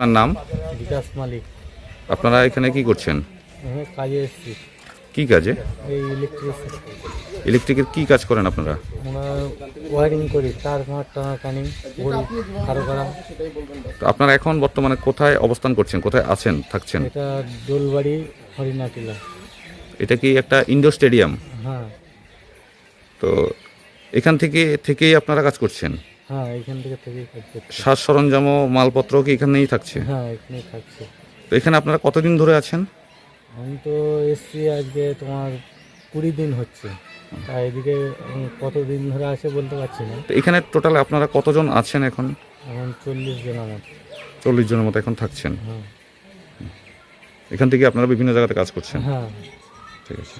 আপনার নাম? বিকাশ মালিক। আপনারা এখানে কি করছেন? কাজে এসেছি। কি কাজে? এই ইলেকট্রিক ইলেকট্রিকের কি কাজ করেন আপনারা? করি তার মার টানা টানি আরও করা তো আপনারা এখন বর্তমানে কোথায় অবস্থান করছেন? কোথায় আছেন থাকছেন? এটা দোলবাড়ি হরিণাটিলা। এটা কি একটা ইন্ডোর স্টেডিয়াম হ্যাঁ। তো এখান থেকে থেকেই আপনারা কাজ করছেন? হ্যাঁ এখান থেকে থেকেই কাজ করছি। সাজ সরঞ্জাম ও মালপত্র কি এখানেই থাকছে? হ্যাঁ এখানেই থাকছে। তো এখানে আপনারা কতদিন ধরে আছেন? আমি তো এসছি আজকে তোমার কুড়ি দিন হচ্ছে। আর এদিকে কতদিন ধরে আছে বলতে পারছি না। তো এখানে টোটাল আপনারা কতজন আছেন এখন? এখন চল্লিশ জন আমার। চল্লিশ জনের মতো এখন থাকছেন। হ্যাঁ। এখান থেকে আপনারা বিভিন্ন জায়গাতে কাজ করছেন? হ্যাঁ। ঠিক আছে।